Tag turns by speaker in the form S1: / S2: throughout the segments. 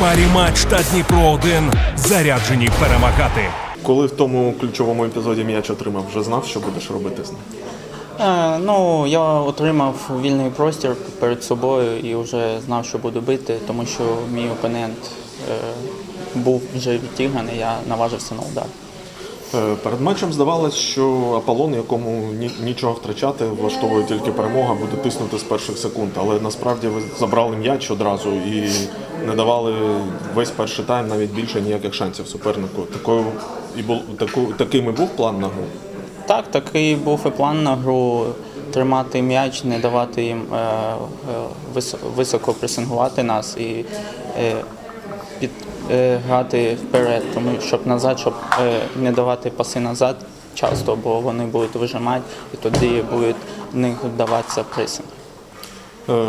S1: Парі матч та Дніпро 1 заряджені перемагати.
S2: Коли в тому ключовому епізоді м'яч отримав, вже знав, що будеш робити з ним?
S3: Е, Ну, я отримав вільний простір перед собою і вже знав, що буду бити, тому що мій опонент е, був вже відтіганий, я наважився на удар.
S2: Е, Перед матчем здавалось, що Аполлон, якому ні- нічого втрачати, влаштовує тільки перемога, буде тиснути з перших секунд. Але насправді ви забрали м'яч одразу і не давали весь перший тайм навіть більше ніяких шансів супернику. Такою і був таку, таким і був план на гру.
S3: Так, такий був і план на гру тримати м'яч, не давати їм е, е, високо пресингувати нас і е, під, грати вперед, тому щоб назад, щоб е, не давати паси назад часто, бо вони будуть вижимати і тоді буде в них вдаватися пресинг.
S2: Е,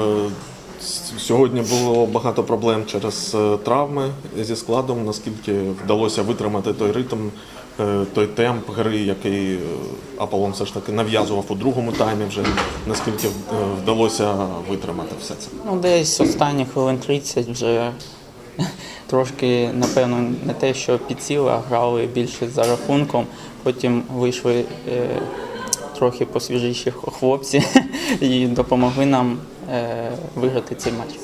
S2: Сьогодні було багато проблем через е, травми зі складом, наскільки вдалося витримати той ритм, е, той темп гри, який е, Аполлон все ж таки нав'язував у другому таймі вже, наскільки е, вдалося витримати все це.
S3: Ну, десь останні хвилин 30 вже трошки, напевно, не те, що підсіли, а грали більше за рахунком. Потім вийшли е, трохи посвіжіші хлопці і допомогли нам е, виграти цей матч.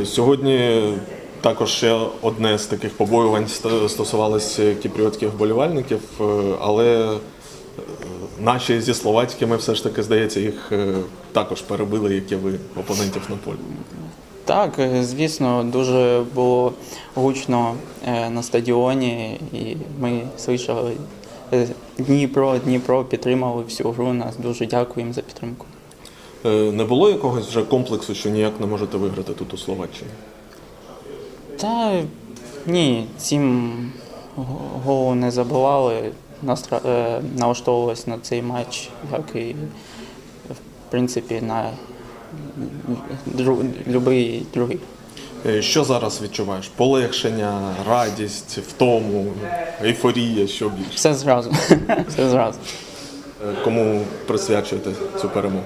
S2: Е, Сьогодні також ще одне з таких побоювань стосувалося кіпріотських вболівальників, але наші зі словацькими все ж таки, здається, їх також перебили, як і ви, опонентів на полі.
S3: Так, е, звісно, дуже було гучно е, на стадіоні, і ми слышали е, Дніпро, Дніпро підтримали всю гру. Нас дуже дякуємо за підтримку.
S2: Не було якогось вже комплексу, що ніяк не можете виграти тут у Словаччині?
S3: Та ні, цим го- голу не забивали. Настра... налаштовувалися на цей матч, як і в принципі на дру... будь-який другий.
S2: Е, Що зараз відчуваєш? Полегшення, радість, втому, ейфорія, що більше?
S3: Все зразу. Все зразу.
S2: Е, Кому присвячуєте цю перемогу?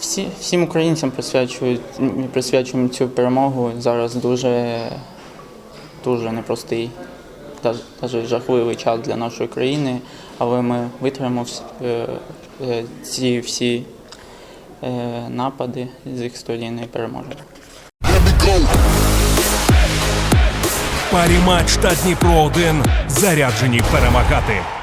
S3: Всі, всім українцям присвячують, присвячуємо цю перемогу. Зараз дуже, дуже непростий, навіть жахливий час для нашої країни, але ми витримаємо е, ці всі напади з їх сторін і переможемо.
S1: Парі матч та Дніпро 1 заряджені перемагати.